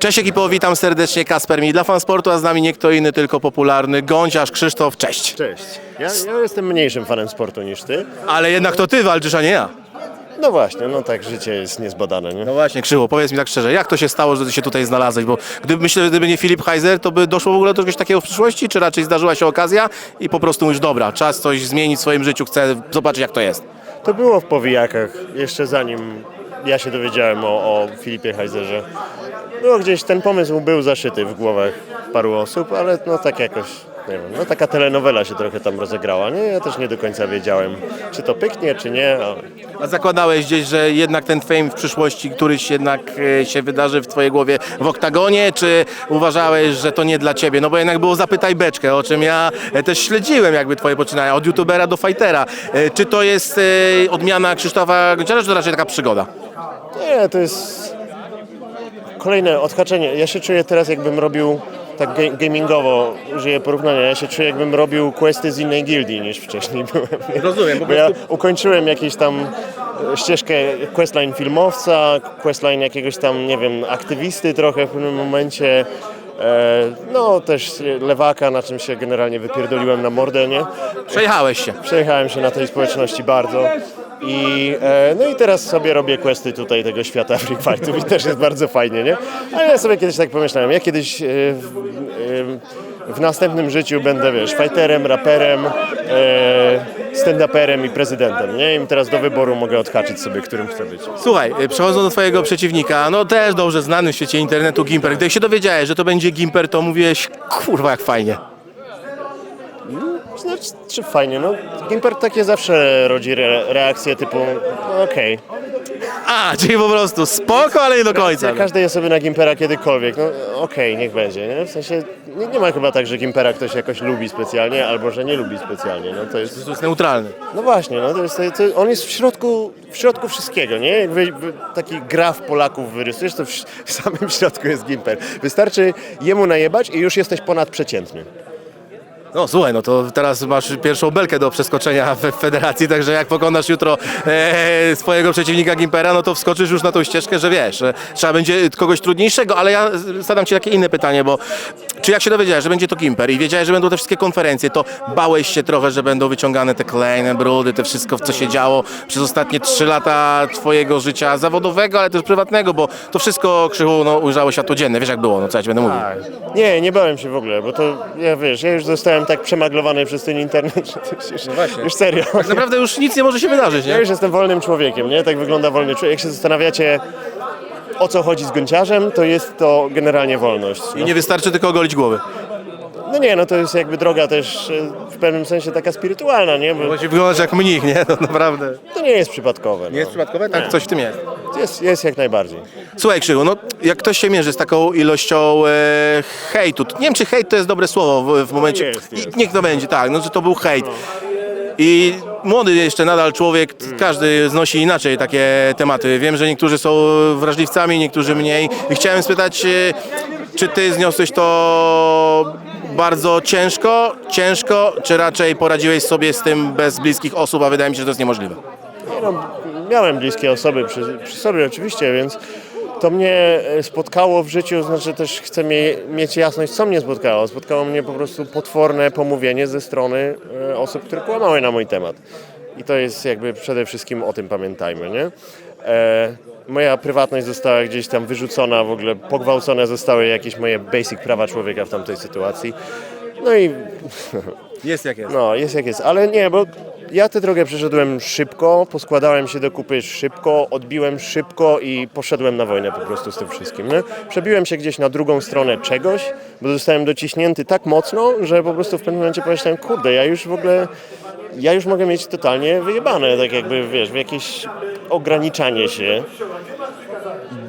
Cześć ekipo, witam serdecznie, Kasper Mi. Dla fan sportu, a z nami nie kto inny, tylko popularny Gąciarz Krzysztof, cześć. Cześć. Ja, ja jestem mniejszym fanem sportu niż ty. Ale jednak to ty walczysz, a nie ja. No właśnie, no tak, życie jest niezbadane, nie? No właśnie, Krzywo, powiedz mi tak szczerze, jak to się stało, że ty się tutaj znalazłeś? Bo gdyby, myślę, że gdyby nie Filip Heiser, to by doszło w ogóle do czegoś takiego w przyszłości, czy raczej zdarzyła się okazja i po prostu mówisz, dobra, czas coś zmienić w swoim życiu, chcę zobaczyć jak to jest. To było w powijakach, jeszcze zanim ja się dowiedziałem o, o Filipie Heizerze. Było gdzieś, ten pomysł był zaszyty w głowach paru osób, ale no tak jakoś, nie wiem, no taka telenowela się trochę tam rozegrała, nie? Ja też nie do końca wiedziałem, czy to pyknie, czy nie, ale... A zakładałeś gdzieś, że jednak ten fame w przyszłości któryś jednak e, się wydarzy w twojej głowie w oktagonie, czy uważałeś, że to nie dla ciebie? No bo jednak było zapytaj beczkę, o czym ja e, też śledziłem jakby twoje poczynania, od youtubera do fightera. E, Czy to jest e, odmiana Krzysztofa Gonciarza, czy to raczej taka przygoda? Nie, to jest kolejne odhaczenie. Ja się czuję teraz, jakbym robił tak ga- gamingowo, użyję porównania. Ja się czuję, jakbym robił questy z innej gildii niż wcześniej byłem. Rozumiem, po Bo ja ukończyłem jakieś tam e, ścieżkę questline filmowca, questline jakiegoś tam, nie wiem, aktywisty trochę w pewnym momencie. E, No też lewaka, na czym się generalnie wypierdoliłem na mordę, nie? Przejechałeś się. Przejechałem się na tej społeczności bardzo. I, e, no i teraz sobie robię questy tutaj tego świata Free Fightów i też jest bardzo fajnie, nie? Ale ja sobie kiedyś tak pomyślałem, ja kiedyś e, w, e, w następnym życiu będę, wiesz, fighterem, raperem, e, stand-uperem i prezydentem, nie? I teraz do wyboru mogę odhaczyć sobie, którym chcę być. Słuchaj, e, przechodząc do twojego przeciwnika, no też dobrze znany w świecie internetu Gimper. Gdy się dowiedziałeś, że to będzie Gimper, to mówiłeś, kurwa jak fajnie. Znaczy, czy fajnie, no Gimper takie zawsze rodzi re, reakcje typu, no okej. A, czyli po prostu spoko, ale nie do końca. Ja każdy jest sobie na Gimpera kiedykolwiek, no okej, niech będzie, nie? W sensie nie, nie ma chyba tak, że Gimpera ktoś jakoś lubi specjalnie, albo że nie lubi specjalnie, no to jest... To jest neutralny. No właśnie, no to jest, to, on jest w środku, w środku wszystkiego, nie? Jak wy, wy, taki graf Polaków wyrysujesz, to w, w samym środku jest Gimper. Wystarczy jemu najebać i już jesteś ponadprzeciętny. No słuchaj, no to teraz masz pierwszą belkę do przeskoczenia w federacji, także jak pokonasz jutro e, swojego przeciwnika Gimpera, no to wskoczysz już na tą ścieżkę, że wiesz, trzeba będzie kogoś trudniejszego, ale ja zadam Ci takie inne pytanie, bo czy jak się dowiedziałeś, że będzie to Gimper i wiedziałeś, że będą te wszystkie konferencje, to bałeś się trochę, że będą wyciągane te kolejne brudy, te wszystko, co się działo przez ostatnie trzy lata Twojego życia zawodowego, ale też prywatnego, bo to wszystko, Krzychu, no, ujrzało światło dzienne, wiesz jak było, no co ja Ci będę mówił. Nie, nie bałem się w ogóle, bo to, ja wiesz, ja już zostałem tak przemaglowany przez ten internet, że to już, już, właśnie. już serio. Tak naprawdę już nic nie może się wydarzyć, Ja nie? już jestem wolnym człowiekiem, nie? Tak wygląda wolny człowiek. Jak się zastanawiacie, o co chodzi z gąciarzem, to jest to generalnie wolność. I nie wystarczy tylko ogolić głowy. No nie, no to jest jakby droga też e, w pewnym sensie taka spirytualna, nie? Bo Bo się wyglądasz jak mnich, nie? No naprawdę. to nie jest przypadkowe. No. Nie jest przypadkowe? Tak, coś w tym jest. Jest, jest jak najbardziej. Słuchaj Krzychu, no jak ktoś się mierzy z taką ilością e, hejtu, to nie wiem czy hejt to jest dobre słowo w, w momencie, jest, jest. I, niech to będzie, tak, no że to był hejt. I młody jeszcze nadal człowiek, każdy znosi inaczej takie tematy. Wiem, że niektórzy są wrażliwcami, niektórzy mniej. I chciałem spytać, e, czy ty zniosłeś to bardzo ciężko, ciężko, czy raczej poradziłeś sobie z tym bez bliskich osób, a wydaje mi się, że to jest niemożliwe. Nie no, miałem bliskie osoby przy, przy sobie oczywiście, więc to mnie e, spotkało w życiu, znaczy też chcę mie, mieć jasność, co mnie spotkało. Spotkało mnie po prostu potworne pomówienie ze strony e, osób, które kłamały na mój temat. I to jest jakby przede wszystkim o tym pamiętajmy, nie? E, moja prywatność została gdzieś tam wyrzucona, w ogóle pogwałcone zostały jakieś moje basic prawa człowieka w tamtej sytuacji. No i Jest jak jest. no, jest jak jest, ale nie, bo ja tę drogę przeszedłem szybko, poskładałem się do kupy szybko, odbiłem szybko i poszedłem na wojnę po prostu z tym wszystkim. Nie? Przebiłem się gdzieś na drugą stronę czegoś, bo zostałem dociśnięty tak mocno, że po prostu w pewnym momencie pomyślałem, kurde, ja już w ogóle, ja już mogę mieć totalnie wyjebane, tak jakby, wiesz, w jakieś ograniczanie się.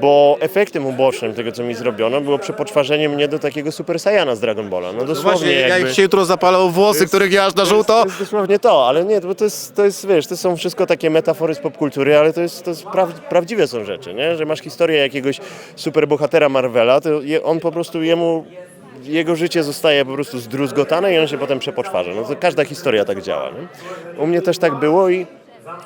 Bo efektem ubocznym tego, co mi zrobiono, było przepoczwarzenie mnie do takiego Super Saiyana z Dragon Balla. No dosłownie Właśnie, jakby... jak się jutro zapalał włosy, których nie aż na żółto, To jest dosłownie to, ale nie, bo to jest, to jest, wiesz, to są wszystko takie metafory z popkultury, ale to jest, to jest praw, prawdziwe są rzeczy, nie? Że masz historię jakiegoś superbohatera Marvela, to je, on po prostu jemu jego życie zostaje po prostu zdruzgotane i on się potem przepoczwarza. No to każda historia tak działa. Nie? U mnie też tak było i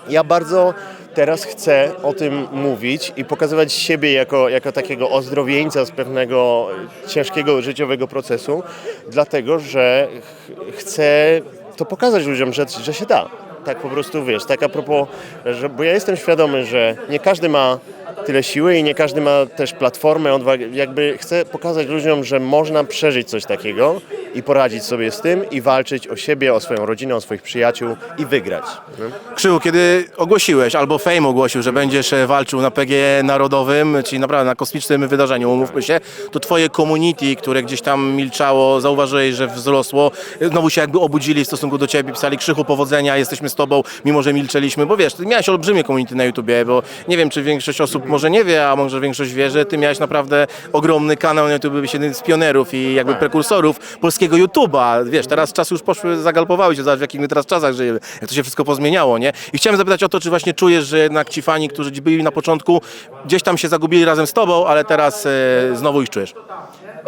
ja bardzo teraz chcę o tym mówić i pokazywać siebie jako, jako takiego ozdrowieńca z pewnego ciężkiego życiowego procesu, dlatego że ch- chcę to pokazać ludziom, że, że się da. Tak po prostu wiesz, tak a propos, że, bo ja jestem świadomy, że nie każdy ma tyle siły i nie każdy ma też platformę, odwagę. Jakby chcę pokazać ludziom, że można przeżyć coś takiego i poradzić sobie z tym i walczyć o siebie, o swoją rodzinę, o swoich przyjaciół i wygrać. nie? Krzył, kiedy ogłosiłeś, albo Fame ogłosił, że będziesz e, walczył na PG Narodowym, czyli naprawdę na kosmicznym wydarzeniu, umówmy się, to twoje community, które gdzieś tam milczało, zauważyłeś, że wzrosło, znowu się jakby obudzili w stosunku do ciebie, pisali Krzychu powodzenia, jesteśmy z tobą, mimo że milczeliśmy, bo wiesz, ty miałeś olbrzymie community na YouTubie, bo nie wiem, czy większość osób może nie wie, a może większość wie, że ty miałeś naprawdę ogromny kanał na YouTube, jeden z pionerów i jakby prekursorów polskiego YouTube'a, wiesz, teraz czasy już poszły, zagalpowały się, zobacz w jakich my teraz czasach żyjemy, jak to się wszystko pozmieniało, nie? I chciałem zapytać o to, czy właśnie czujesz, że jednak ci fani, którzy byli na początku, gdzieś tam się zagubili razem z tobą, ale teraz e, znowu ich czujesz.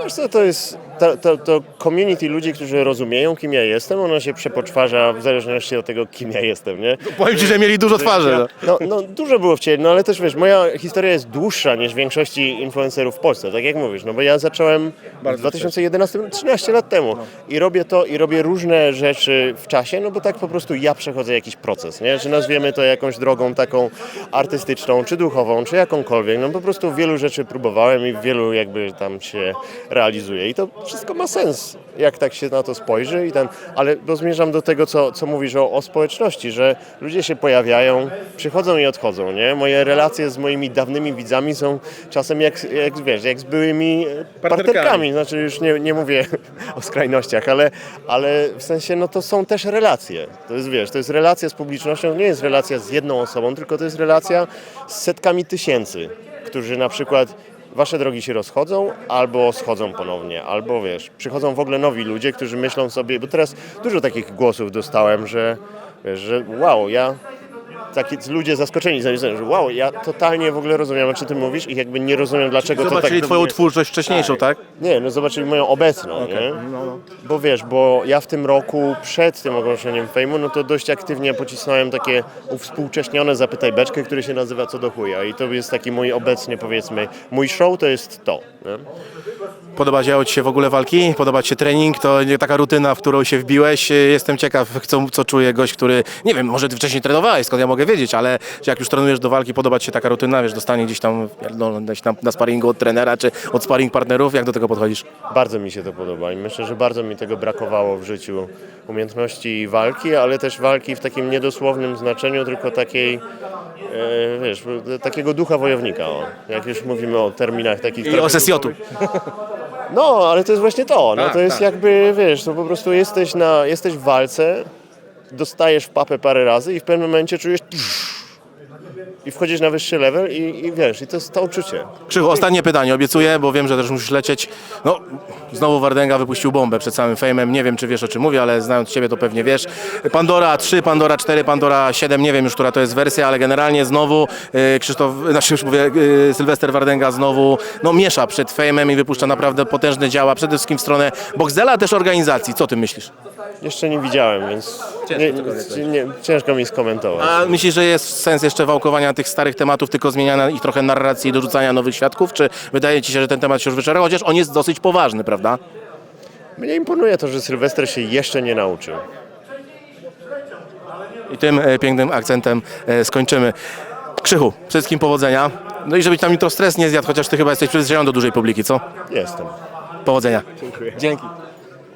Wiesz co, to jest to, to, to community ludzi, którzy rozumieją, kim ja jestem, ono się przepoczwarza w zależności od tego, kim ja jestem, nie? Powiem ci, że mieli dużo twarzy. No. No, no dużo było wcześniej, no ale też wiesz, moja historia jest dłuższa niż większości influencerów w Polsce, tak jak mówisz, no bo ja zacząłem w 2011, 13 lat temu i robię to i robię różne rzeczy w czasie, no bo tak po prostu ja przechodzę jakiś proces, nie? Czy nazwiemy to jakąś drogą taką artystyczną, czy duchową, czy jakąkolwiek, no po prostu wielu rzeczy próbowałem i wielu jakby tam się realizuje. I to wszystko ma sens, jak tak się na to spojrzy i ten, ale bo zmierzam do tego, co, co mówisz o, o społeczności, że ludzie się pojawiają, przychodzą i odchodzą, nie? Moje relacje z moimi dawnymi widzami są czasem jak, jak wiesz, jak z byłymi e, partnerkami, znaczy już nie, nie mówię o skrajnościach, ale, ale w sensie, no to są też relacje, to jest, wiesz, to jest relacja z publicznością, nie jest relacja z jedną osobą, tylko to jest relacja z setkami tysięcy, którzy na przykład wasze drogi się rozchodzą, albo schodzą ponownie, albo wiesz, przychodzą w ogóle nowi ludzie, którzy myślą sobie, bo teraz dużo takich głosów dostałem, że, wiesz, że wow, ja taki ludzie zaskoczeni, że wow, ja totalnie w ogóle rozumiem, o czym ty mówisz i jakby nie rozumiem, dlaczego to tak... Zobaczyli twoją mnie- twórczość wcześniejszą, tak? nie, no zobaczyli moją obecną, nie? Bo wiesz, bo ja w tym roku przed tym ogłoszeniem fejmu, no to dość aktywnie pocisnąłem takie uwspółcześnione Zapytaj Beczkę, który się nazywa Co do chuja i to jest taki mój obecnie powiedzmy, mój show to jest to, nie? Podobają ci się w ogóle walki? Podoba ci się trening? To taka rutyna, w którą się wbiłeś. Jestem ciekaw, co, co czuje gość, który, nie wiem, może ty wcześniej trenowałeś, skąd ja mogę wiedzieć, ale że jak już trenujesz do walki, podoba ci się taka rutyna, wiesz, dostanie gdzieś tam no, gdzieś tam na sparingu od trenera, czy od sparing partnerów, jak do tego podchodzisz? Bardzo mi się to podoba i myślę, że bardzo mi tego brakowało w życiu. Umiejętności walki, ale też walki w takim niedosłownym znaczeniu, tylko takiej, e, wiesz, takiego ducha wojownika, o. jak już mówimy o terminach takich... I o sesjotu. No, ale to jest właśnie to. No, Tak, to jest tak. jakby, wiesz, to po prostu jesteś, na, jesteś w walce, dostajesz w papę parę razy i w pewnym momencie czujesz i wchodzisz na wyższy level i, i wiesz, i to jest to uczucie. Krzychu, ostatnie pytanie, obiecuję, bo wiem, że też musisz lecieć. No, znowu Wardęga wypuścił bombę przed samym fejmem. Nie wiem, czy wiesz o czym mówię, ale znając ciebie to pewnie wiesz. Pandora 3, Pandora 4, Pandora 7, nie wiem już, która to jest wersja, ale generalnie znowu e, Krzysztof, znaczy już mówię, e, Sylwester Wardęga znowu no, miesza przed fejmem i wypuszcza naprawdę potężne działa, przede wszystkim w stronę Boxdela, a też organizacji. Co ty myślisz? Jeszcze nie widziałem, więc nie, nie, nie, ciężko mi skomentować. A myślisz, że jest sens jeszcze wałkowania tych starych tematów, tylko zmieniania ich trochę narracji i dorzucania nowych świadków? Czy wydaje ci się, że ten temat się już wyczerpał? Chociaż on jest dosyć poważny, prawda? Mnie imponuje to, że Sylwester się jeszcze nie nauczył. I tym e, pięknym akcentem e, skończymy. Krzychu, wszystkim powodzenia. No i żeby ci tam jutro stres nie zjadł, chociaż ty chyba jesteś przyzwyczajony do dużej publiki, co? Jestem. Powodzenia. Dziękuję. Dzięki.